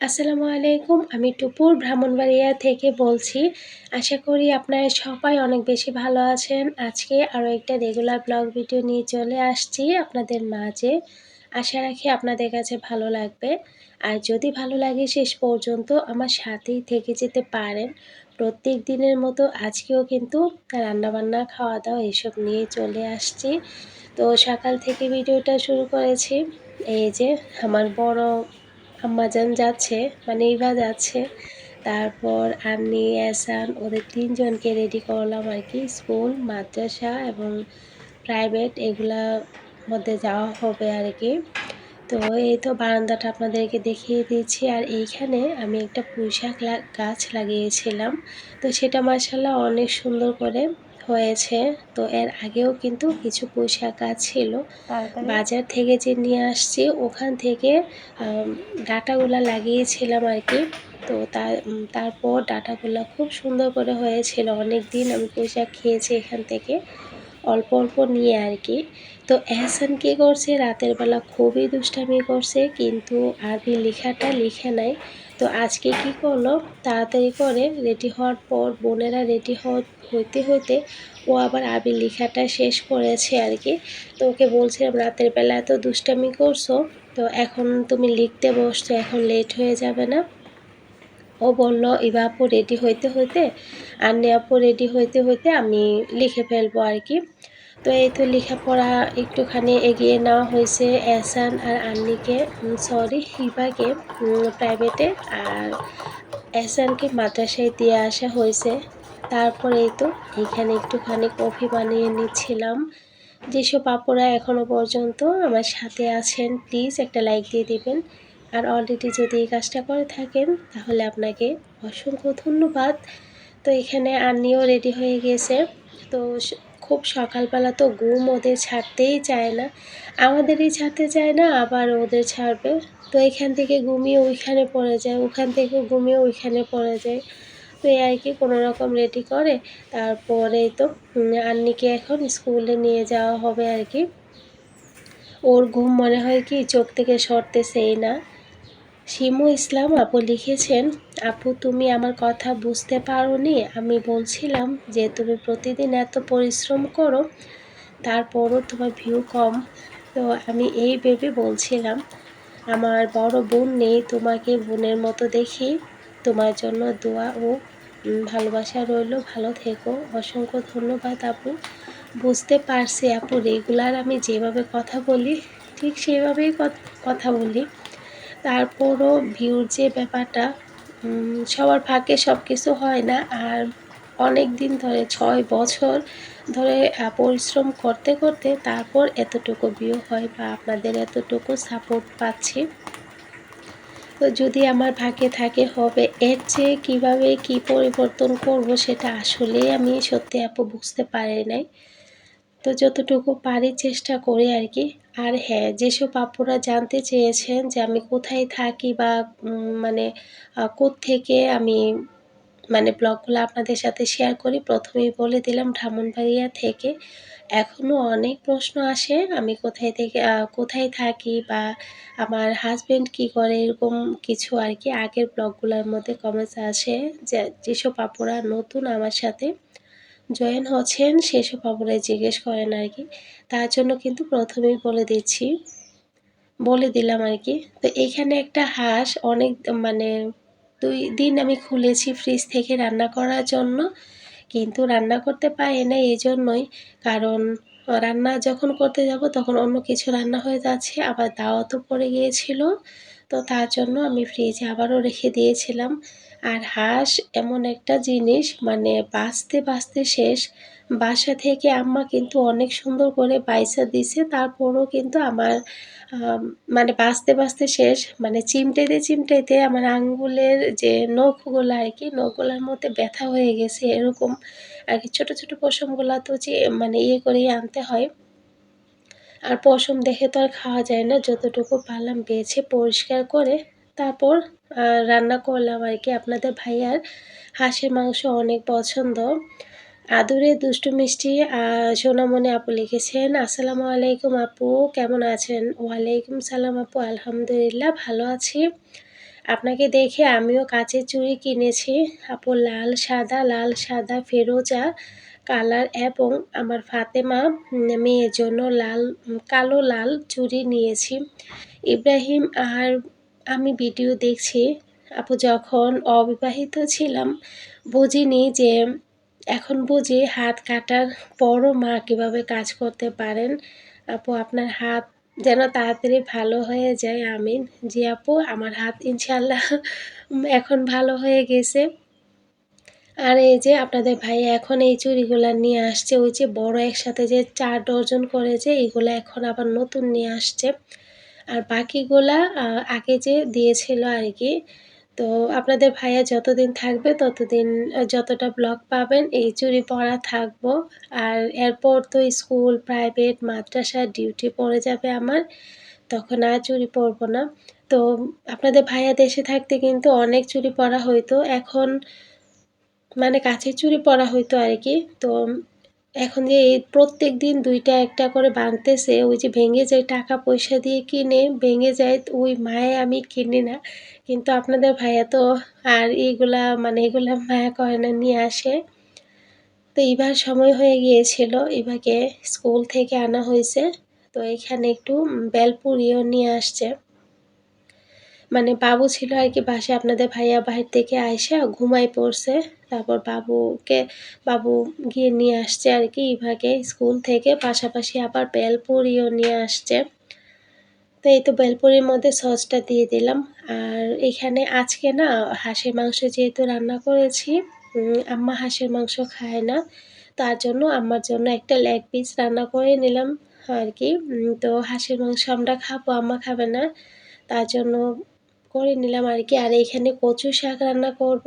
আসসালামু আলাইকুম, আমি টুপুর ব্রাহ্মণবাড়িয়া থেকে বলছি। আশা করি আপনারা সবাই অনেক বেশি ভালো আছেন। আজকে আরও একটা রেগুলার ব্লগ ভিডিও নিয়ে চলে আসছি আপনাদের মাঝে। আশা রাখি আপনাদের কাছে ভালো লাগবে। আর যদি ভালো লাগে শেষ পর্যন্ত আমার সাথেই থেকে যেতে পারেন। প্রত্যেক দিনের মতো আজকেও কিন্তু রান্নাবান্না খাওয়া দাওয়া এসব নিয়ে চলে আসছি। তো সকাল থেকে ভিডিওটা শুরু করেছি। এই যে আমার বড় আম্মাজান যাচ্ছে মানে ইভা যাচ্ছে। তারপর আমি এসান ওদের তিনজনকে রেডি করলাম আর কি, স্কুল, মাদ্রাসা এবং প্রাইভেট এগুলা মধ্যে যাওয়া হবে আর কি। তো এই তো বারান্দাটা আপনাদেরকে দেখিয়ে দিয়েছি। আর এইখানে আমি একটা পুঁইশাক গাছ লাগিয়েছিলাম। তো সেটা মার্শাল্লাহ অনেক সুন্দর করে হয়েছে। তো এর আগেও কিন্তু কিছু পুঁইশাক গাছ ছিল। বাজার থেকে যে নিয়ে আসছি ওখান থেকে ডাটাগুলো লাগিয়েছিলাম আর কি। তো তার তারপর ডাটাগুলো খুব সুন্দর করে হয়েছিল। অনেক দিন আমি পুঁইশাক খেয়েছি এখান থেকে অল্প অল্প নিয়ে আর কি। তো এহসান কী করছে? রাতের বেলা খুবই দুষ্টামি করছে কিন্তু আরবি লেখাটা লিখে নাই। তো আজকে কি করল? তাড়াতাড়ি করে রেডি হওয়ার পর বোনেরা রেডি হইতে হইতে ও আবার আবির লেখাটা শেষ করেছে আর কি। তো ওকে বলছিলাম, রাতের বেলা এত দুষ্টামি করছ, তো এখন তুমি লিখতে বসছো, এখন লেট হয়ে যাবে না। ও বলল, ইবা আপু রেডি হইতে হইতে, আর আপু রেডি হইতে হইতে আমি লিখে ফেলব আর কি। তো এই তো লেখাপড়া একটুখানি এগিয়ে নেওয়া হয়েছে এসান আর আন্নিকে। সরি হিবাকে প্রাইভেটে আর এসানকে মাদ্রাসায় দিয়ে আসা হয়েছে। তারপরে এই তো এখানে একটুখানি কফি বানিয়ে নিচ্ছিলাম। যেসব আপুরা এখনও পর্যন্ত আমার সাথে আছেন প্লিজ একটা লাইক দিয়ে দিবেন। আর অলরেডি যদি এই কাজটা করে থাকেন, তাহলে আপনাকে অসংখ্য ধন্যবাদ। তো এখানে আন্নিও রেডি হয়ে গেছে। তো খুব সকালবেলা তো ঘুম ওদের ছাড়তেই চায় না। আমাদেরই ছাড়তে চায় না, আবার ওদের ছাড়বে। তো এখান থেকে ঘুমিয়ে ওইখানে পড়ে যায়, ওখান থেকে ঘুমিয়ে ওইখানে পড়ে যায়। তো এই আর কি কোনো রকম রেডি করে। তারপরে তো আন্নিকে এখন স্কুলে নিয়ে যাওয়া হবে আর কি। ওর ঘুম মনে হয় কি চোখ থেকে সরতেছেই না। শিমু ইসলাম আপু লিখেছেন, আপু, তুমি আমার কথা বুঝতে পারো নি আমি বলছিলাম যে তুমি প্রতিদিন এত পরিশ্রম করো, তারপরও তোমার ভিউ কম। তো আমি এই ভেবে বলছিলাম, আমার বড় বোন নেই, তোমাকে বোনের মতো দেখি। তোমার জন্য দোয়া ও ভালোবাসা রইল। ভালো থেকো। অসংখ্য ধন্যবাদ আপু। বুঝতে পারছি আপু, রেগুলার আমি যেভাবে কথা বলি, ঠিক সেভাবেই কথা বলি। তারপরও ভিউর যে ব্যাপারটা সবার ফাঁকে সব কিছু হয় না। আর অনেক দিন ধরে, ছয় বছর ধরে পরিশ্রম করতে করতে তারপর এতটুকু ভিউ হয় বা আপনাদের এতটুকু সাপোর্ট পাচ্ছি। তো যদি আমার ভাগ্যে থাকে, হবে এর চেয়ে কীভাবে কি পরিবর্তন করব সেটা আসলেই আমি সত্যি আপু বুঝতে পারি নাই। তো যতটুকু পারি চেষ্টা করি আর কি। আর হ্যাঁ যেসব আপুরা জানতে চেয়েছেন যে আমি কোথায় থাকি বা মানে থেকে আমি মানে ব্লগগুলো আপনাদের সাথে শেয়ার করি, প্রথমেই বলে দিলাম ব্রাহ্মণবাড়িয়া থেকে। এখনও অনেক প্রশ্ন আসে, আমি কোথায় থেকে কোথায় থাকি বা আমার হাজব্যান্ড কি করে, এরকম কিছু আর কি। আগের ব্লগগুলোর মধ্যে কমেন্টস আসে, যে, যেসব আপুরা নতুন আমার সাথে জয়েন হচ্ছেন, সেসব আপুরাই জিজ্ঞেস করেন আর কি। তার জন্য কিন্তু প্রথমেই বলে দিচ্ছি, বলে দিলাম আর কি। তো এখানে একটা হাঁস অনেক মানে দুই দিন আমি খুলেছি ফ্রিজ থেকে রান্না করার জন্য, কিন্তু রান্না করতে পারি না এই জন্যই কারণ রান্না যখন করতে যাব তখন অন্য কিছু রান্না হয়ে যাচ্ছে, আবার দাওয়াতও পড়ে গিয়েছিল। তো তার জন্য আমি ফ্রিজে আবারও রেখে দিয়েছিলাম। আর হাঁস এমন একটা জিনিস মানে বাঁচতে বাঁচতে শেষ। বাসা থেকে আম্মা কিন্তু অনেক সুন্দর করে বাইসা দিছে, তারপরও কিন্তু আমার মানে বাঁচতে বাঁচতে শেষ। মানে চিমটেতে চিমটেতে আমার আঙ্গুলের যে নখগুলো আর কি, নখগুলোর মধ্যে ব্যথা হয়ে গেছে এরকম। আর কি ছোটো ছোটো পশমগুলো তো যে মানে ইয়ে করেই আনতে হয়। আর পশম দেখে তো আর খাওয়া যায় না, যতটুকু পারলাম বেছে পরিষ্কার করে। তারপর রান্না করলাম আর কি। আপনাদের ভাইয়ার হাঁসের মাংস অনেক পছন্দ। আদুরে দুষ্টু মিষ্টি সোনামণি আপু লিখেছেন, আসসালামু আলাইকুম আপু, কেমন আছেন? ওয়ালাইকুম সালাম আপু, আলহামদুলিল্লাহ ভালো আছি। আপনাকে দেখে আমিও কাঁচের চুড়ি কিনেছি। আপু লাল সাদা লাল সাদা ফেরোজা কালার এবং আমার ফাতেমা, মেয়ের জন্য লাল, কালো লাল চুড়ি নিয়েছি। ইব্রাহিম আর আমি ভিডিও দেখছি, আপু যখন অবিবাহিত ছিলাম, বুঝিনি যে এখন বুঝি হাত কাটার পরও মা কীভাবে কাজ করতে পারেন। আপু, আপনার হাত যেন তাড়াতাড়ি ভালো হয়ে যায়, আমিন। জি আপু, আমার হাত ইনশাল্লাহ এখন ভালো হয়ে গেছে। আর এই যে আপনাদের ভাই এখন এই চুড়িগুলা নিয়ে আসছে, ওই যে বড় একসাথে যে চার ডজন করেছে এইগুলো এখন আবার নতুন নিয়ে আসছে। আর বাকিগুলা আগে যে দিয়েছিল আর কি তো আপনাদের ভাইয়া যতদিন থাকবে ততদিন যতটা ব্লগ পাবেন এই চুরি পরা থাকব। আর এরপর তো স্কুল, প্রাইভেট, মাদ্রাসা, ডিউটি পড়ে যাবে আমার, তখন আর চুরি পরবো না। তো আপনাদের ভাইয়া দেশে থাকতে কিন্তু অনেক চুরি পরা হইতো। এখন মানে কাছের চুরি পরা হইতো আর কি তো এখন যে এই প্রত্যেক দিন দুইটা একটা করে বাঁধতেছে, ওই যে ভেঙে যায় টাকা পয়সা দিয়ে কিনে, ভেঙে যায় ওই মায়ে আমি কিনি না। কিন্তু আপনাদের ভাইয়া তো আর এইগুলা মানে এগুলা মায়া করে না নিয়ে আসে। তো এবার সময় হয়ে গিয়েছিল, এবারকে স্কুল থেকে আনা হয়েছে। তো এখানে একটু বেলপুরিও নিয়ে আসছে। মানে বাবু ছিল আর কি বাসে আপনাদের ভাইয়া বাহির থেকে আইসা ঘুমাই পড়ছে। তারপর বাবুকে, বাবু গিয়ে নিয়ে আসছে আর কি ইভাগে স্কুল থেকে, পাশাপাশি আবার বেলপুরিও নিয়ে আসছে। তো এই তো বেলপুরির মধ্যে সসটা দিয়ে দিলাম। আর এখানে আজকে না হাঁসের মাংস যেহেতু রান্না করেছি আম্মা হাঁসের মাংস খায় না। তার জন্য আমার জন্য একটা লেগ পিস রান্না করে নিলাম আর কি। তো হাঁসের মাংস আমরা খাব, আম্মা খাবে না। তার জন্য করে নিলাম আর কি আর এখানে কচু শাক রান্না করব।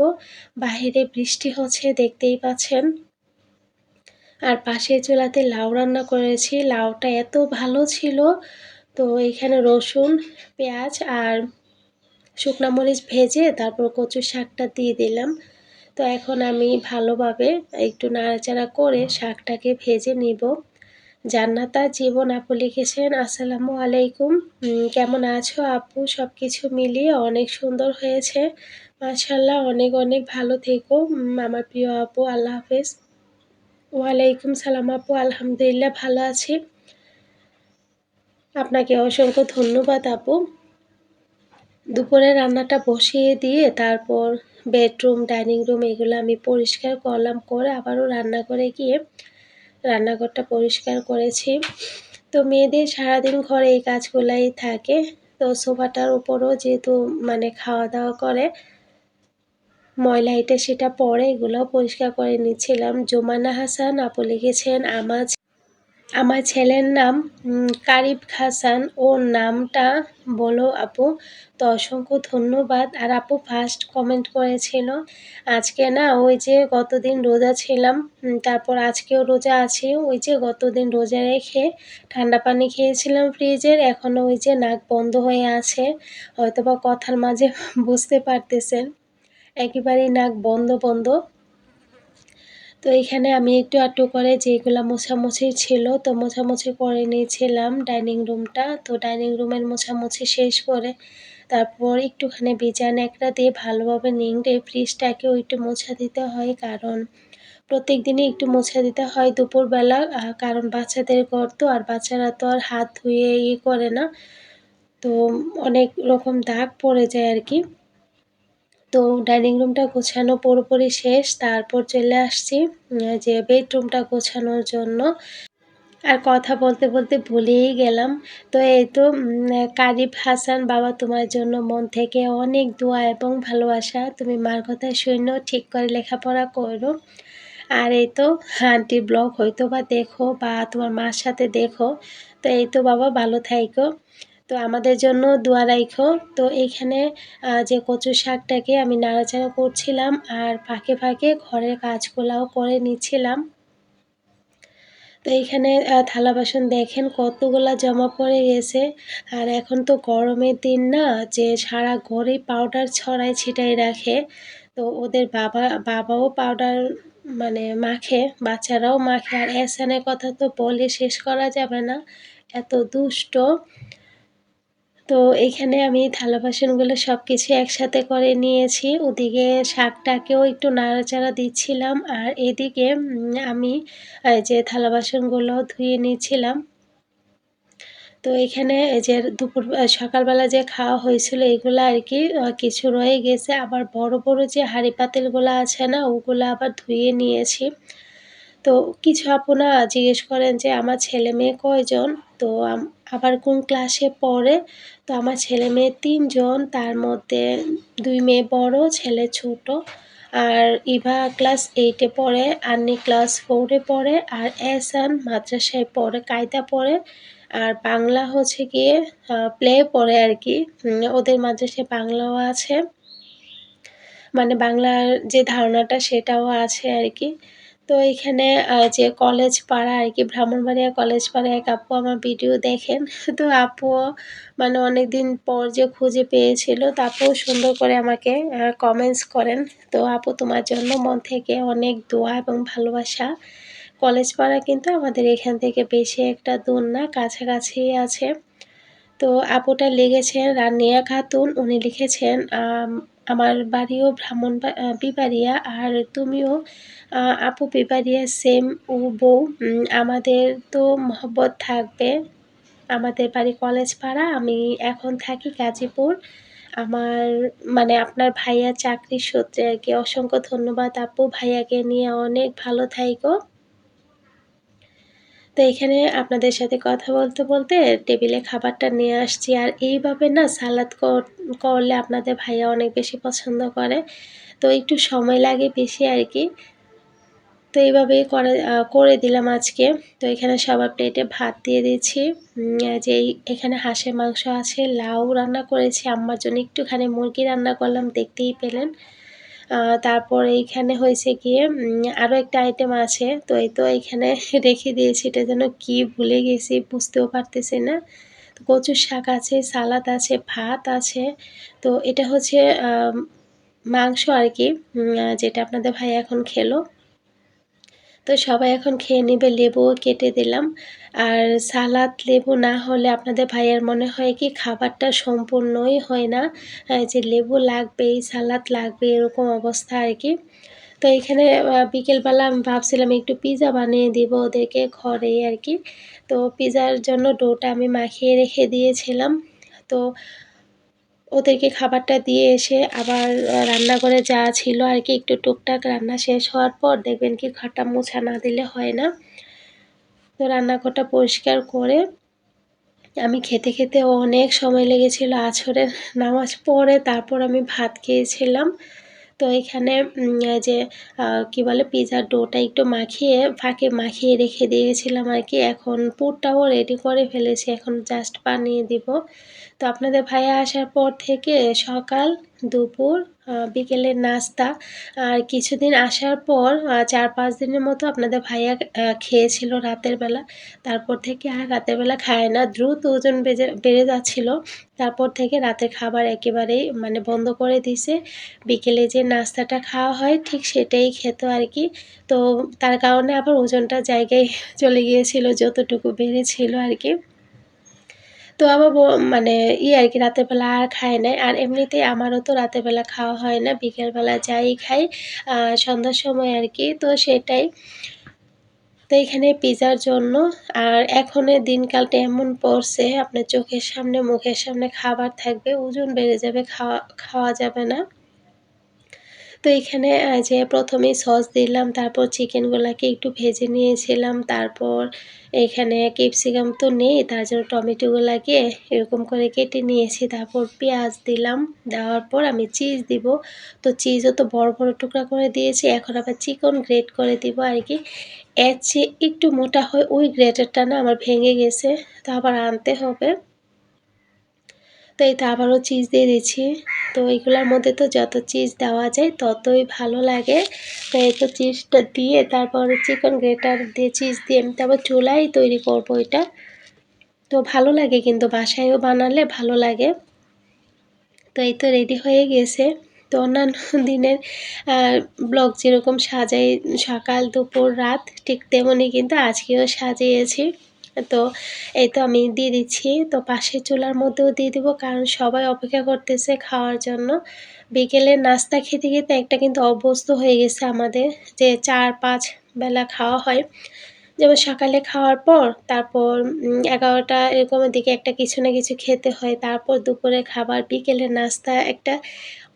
বাহিরে বৃষ্টি হচ্ছে, দেখতেই পাচ্ছেন। আর পাশের চুলাতে লাউ রান্না করেছি। লাউটা এত ভালো ছিল। তো এখানে রসুন, পেঁয়াজ আর শুকনো মরিচ ভেজে তারপর কচু শাকটা দিয়ে দিলাম। তো এখন আমি ভালোভাবে একটু নাড়াচাড়া করে শাকটাকে ভেজে নিব। জান্নাতা জীবন আপু লিখেছেন, আসসালামু আলাইকুম। কেমন আছো আপু? সব কিছু মিলিয়ে অনেক সুন্দর হয়েছে। মাশাল্লাহ অনেক অনেক ভালো থেকো। আমার প্রিয় আপু, আল্লাহ হাফেজ। ওয়ালাইকুম সালাম আপু, আলহামদুলিল্লাহ ভালো আছি। আপনাকে অসংখ্য ধন্যবাদ আপু। দুপুরে রান্নাটা বসিয়ে দিয়ে তারপর বেডরুম ডাইনিং রুম এগুলো আমি পরিষ্কার করলাম, করে আবারও রান্না করে গিয়ে রান্নাঘরটা পরিষ্কার করেছি। তো মেয়েদের সারাদিন ঘরে এই কাজগুলাই থাকে। তো সোফাটার উপরও যেহেতু মানে খাওয়া দাওয়া করে, ময়লা এটা সেটা পরে এগুলোও পরিষ্কার করে নিচ্ছিলাম। জোমানা হাসান, আপু লিখেছেন, আমার আমার ছেলের নাম কারিব হাসান। ওর নামটা বলো আপু। তো অসংখ্য ধন্যবাদ। আর আপু ফার্স্ট কমেন্ট করেছিল, আজকে না ওই যে গতদিন রোজা ছিলাম তারপর আজকেও রোজা আছে। ওই যে গতদিন রোজা রেখে ঠান্ডা পানি খেয়েছিলাম ফ্রিজের এখনও ওই যে নাক বন্ধ হয়ে আছে। হয়তোবা কথার মাঝে বুঝতে পারতেছেন। একেবারেই নাক বন্ধ বন্ধ। তো এখানে আমি একটু আটটু করে যেগুলো মোছামুছি ছিল, তো মোছামুছি করে নিয়েছিলাম ডাইনিং রুমটা। তো ডাইনিং রুমের মোছামুছি শেষ করে তারপর একটুখানি বিছানা একটা দিয়ে ভালোভাবে নিংড়ে ফ্রিজটাকেও একটু মোছা দিতে হয়, কারণ প্রত্যেক দিনই একটু মোছা দিতে হয় দুপুরবেলা। কারণ বাচ্চাদের ঘর তো, আর বাচ্চারা তো আর হাত ধুয়ে ইয়ে করে না। তো অনেক রকম দাগ পড়ে যায় আর কি। তো ডাইনিং রুমটা গোছানো পুরোপুরি শেষ, তারপর চলে আসছি যে বেডরুমটা গোছানোর জন্য। আর কথা বলতে বলতে ভুলেই গেলাম। তো এই তো কারিফ হাসান বাবা তোমার জন্য মন থেকে অনেক দোয়া এবং ভালোবাসা। তুমি মার কথা শূন্য, ঠিক করে লেখাপড়া করো। আর এই তো আন্টি ব্লগ হয়তো বা দেখো বা তোমার মার সাথে দেখো। তো এই তো বাবা, ভালো থাইকো। তো আমাদের জন্য দোয়া রাইখো। তো এইখানে যে কচু শাকটাকে আমি নাড়াচাড়া করছিলাম আর ফাঁকে ফাঁকে ঘরের কাজগুলাও করে নিচ্ছিলাম। তো এইখানে থালা বাসন দেখেন কতগুলা জমা পড়ে গেছে। আর এখন তো গরমের দিন না, যে সারা ঘরেই পাউডার ছড়ায় ছিটাই রাখে। তো ওদের বাবা, বাবাও পাউডার মানে মাখে, বাচ্চারাও মাখে। আর এসানের কথা তো বলে শেষ করা যাবে না। এত দুষ্ট। তো এখানে আমি থালা বাসনগুলো সব কিছু একসাথে করে নিয়েছি। ওদিকে শাকটাকেও একটু নাড়াচাড়া দিচ্ছিলাম আর এদিকে আমি যে থালা বাসনগুলো ধুয়ে নিয়েছিলাম তো এখানে যে দুপুর সকালবেলা যে খাওয়া হয়েছিল এগুলো আর কি কিছু রয়ে গেছে। আবার বড় বড় যে হাঁড়ি পাতিলগুলো আছে না, ওগুলো আবার ধুয়ে নিয়েছি। তো কিছু আপনা জিজ্ঞেস করেন যে, আমার ছেলে মেয়ে কয়জন? তো আবার কোন ক্লাসে পড়ে? তো আমার ছেলে মেয়ে তিনজন, তার মধ্যে দুই মেয়ে বড়, ছেলে ছোট। আর ইভা ক্লাস এইটে পড়ে, আন্নি ক্লাস ফোরে পড়ে, আর এসান মাদ্রাসায় পড়ে, কায়দা পড়ে। আর বাংলা হচ্ছে গিয়ে প্লে পড়ে আর কি। ওদের মাদ্রাসায় বাংলাও আছে। মানে বাংলার যে ধারণাটা সেটাও আছে আর কি। তো এখানে যে কলেজ পাড়া আর কি ব্রাহ্মণবাড়িয়া কলেজ পাড়ায় এক আপু আমার ভিডিও দেখেন। তো আপু মানে অনেক দিন পর যে খুঁজে পেয়েছিল, তো সুন্দর করে আমাকে কমেন্টস করেন। তো আপু তোমার জন্য মন থেকে অনেক দোয়া এবং ভালোবাসা। কলেজ পাড়া কিন্তু আমাদের এখান থেকে বেশি একটা দূর না, কাছাকাছি আছে। তো আপুটা লিখেছেন, রানিয়া খাতুন। উনি লিখেছেন আমার বাড়িও ব্রাহ্মণ বিবাড়িয়া, আর তুমিও আপু বিবাড়িয়া সেম ও বউ। আমাদের তো মহব্বত থাকবে। আমাদের বাড়ি কলেজ পাড়া, আমি এখন থাকি গাজীপুর। আমার মানে আপনার ভাইয়া চাকরির সূত্রে আর কি, অসংখ্য ধন্যবাদ আপু। ভাইয়াকে নিয়ে অনেক ভালো থাইকো। তো এখানে আপনাদের সাথে কথা বলতে বলতে টেবিলে খাবারটা নিয়ে আসছি। আর এইভাবে না সালাদ করলে আপনাদের ভাইয়া অনেক বেশি পছন্দ করে। তো একটু সময় লাগে বেশি আর কি। তো এইভাবেই করে করে দিলাম আজকে। তো এখানে সবার প্লেটে ভাত দিয়ে দিয়েছি। যে এখানে হাঁসের মাংস আছে, লাউ রান্না করেছি, আম্মার জন্য একটুখানি মুরগি রান্না করলাম, দেখতেই পেলেন। তারপর এইখানে হয়েছে গিয়ে আরও একটা আইটেম আছে। তো এই তো এইখানে রেখে দিয়েছি। এটা যেন কি ভুলে গেছি, বুঝতেও পারতেছি না। তো কচুর শাক আছে, সালাদ আছে, ভাত আছে। তো এটা হচ্ছে মাংস আর কি যেটা আপনাদের ভাই এখন খেলো। তো সবাই এখন খেয়ে নেবে লেবুও কেটে দিলাম। আর সালাদ লেবু না হলে আপনাদের ভাইয়ের মনে হয় কি খাবারটা সম্পূর্ণই হয় না। যে লেবু লাগবেই সালাদ লাগবে, এরকম অবস্থা আর কি। তো এখানে বিকেলবেলা আমি ভাবছিলাম একটু পিৎজা বানিয়ে দিব ওদেরকে ঘরে আর কি। তো পিৎজার জন্য ডোটা আমি মাখিয়ে রেখে দিয়েছিলাম। তো ওদেরকে খাবারটা দিয়ে এসে আবার রান্নাঘরে যা ছিল আর কি একটু টুকটাক রান্না শেষ হওয়ার পর দেখবেন কি ঘরটা মোছা না দিলে হয় না। তো রান্নাঘরটা পরিষ্কার করে আমি খেতে খেতে অনেক সময় লেগেছিল আছরের নামাজ পড়ে, তারপর আমি ভাত খেয়েছিলাম। তো এখানে যে কি বলে পিজার ডোটা একটু মাখিয়ে, ফাঁকে মাখিয়ে রেখে দিয়েছিলাম আর কি। এখন পুরটাও রেডি করে ফেলেছি, এখন জাস্ট বানিয়ে দিব। তো আপনাদের ভাইয়া আসার পর থেকে সকাল, দুপুর বিকেলের নাস্তা। আর কিছুদিন আসার পর চার পাঁচ দিনের মতো আপনাদের ভাইয়া খেয়েছিল রাতের বেলা। তারপর থেকে আর রাতের বেলা খায় না। দ্রুত ওজন বেজে, বেড়ে যাচ্ছিল। তারপর থেকে রাতের খাবার একেবারেই মানে বন্ধ করে দিছে বিকেলে যে নাস্তাটা খাওয়া হয়, ঠিক সেটাই খেত আর কি। তো তার কারণে আবার ওজনটা জায়গায় চলে গিয়েছিল, যতটুকু বেড়েছিল আর কি। তো আমার মানে ই আর কি, রাতের বেলা আর খায় নাই। আর এমনিতেই আমারও তো রাতের বেলা খাওয়া হয় না বিকেলবেলা যাই খাই সন্ধ্যার সময় আর কি, তো সেটাই। তো এখানে পিজার জন্য, আর এখনের দিনকালটা এমন পড়ছে, আপনার চোখের সামনে, মুখের সামনে খাবার থাকবে, ওজন বেড়ে যাবে, খাওয়া খাওয়া যাবে না। তো এখানে যে প্রথমেই সস দিলাম, তারপর চিকেনগুলোকে একটু ভেজে নিয়েছিলাম, তারপর এখানে ক্যাপসিকাম তো নেই, তার জন্য টমেটোগুলোকে এরকম করে কেটে নিয়েছি, তারপর পেঁয়াজ দিলাম, দেওয়ার পর আমি চিজ দিব। তো চিজও তো বড় বড় টুকরা করে দিয়েছি, এখন আবার চিকন গ্রেট করে দিব আর কি। এর চেয়ে একটু মোটা হয়, ওই গ্রেটারটা না আমার ভেঙে গেছে, তো আবার আনতে হবে। তো এই তো আবারও চিজ দিয়ে দিচ্ছি। তো এইগুলোর মধ্যে তো যত চিজ দেওয়া যায়, ততই ভালো লাগে। তো এই তো চিজটা দিয়ে তারপর চিকেন গ্রেটার দিয়ে চিজ দিয়ে আমি তারপর চুলাই তৈরি করব এটা। তো ভালো লাগে কিন্তু বাসায়ও বানালে ভালো লাগে। তো এই তো রেডি হয়ে গেছে। তো অন্যান্য দিনের ব্লগ যেরকম সাজাই সকাল, দুপুর, রাত ঠিক তেমনই কিন্তু আজকেও সাজিয়েছি। তো এই তো আমি দিয়ে দিচ্ছি। তো পাশে চুলার মধ্যেও দিয়ে দিব কারণ সবাই অপেক্ষা করতেছে খাওয়ার জন্য। বিকেলের নাস্তা খেতে খেতে একটা কিন্তু অভ্যস্ত হয়ে গেছে আমাদের যে চার পাঁচ বেলা খাওয়া হয়। যেমন সকালে খাওয়ার পর তারপর এগারোটা এরকমের দিকে একটা কিছু না কিছু খেতে হয়। তারপর দুপুরে খাবার বিকেলের নাস্তা, একটা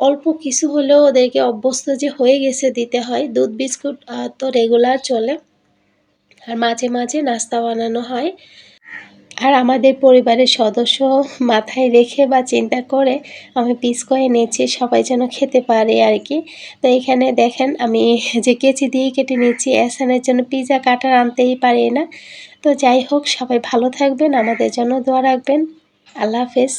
অল্প কিছু হলেও ওদেরকে অভ্যস্ত যে হয়ে গেছে দিতে হয়। দুধ, বিস্কুট তো রেগুলার চলে। আর মাঝে মাঝে নাস্তা বানানো হয়। আর আমাদের পরিবারের সদস্য মাথায় রেখে বা চিন্তা করে আমি পিস করে নিয়েছি সবাই যেন খেতে পারে আর কি। তো এখানে দেখেন আমি যে কেচি দিয়ে কেটে নিচ্ছি এসানের জন্য পিজা কাটার আনতেই পারি না। তো যাই হোক, সবাই ভালো থাকবেন, আমাদের জন্য দোয়া রাখবেন। আল্লাহ হাফেজ।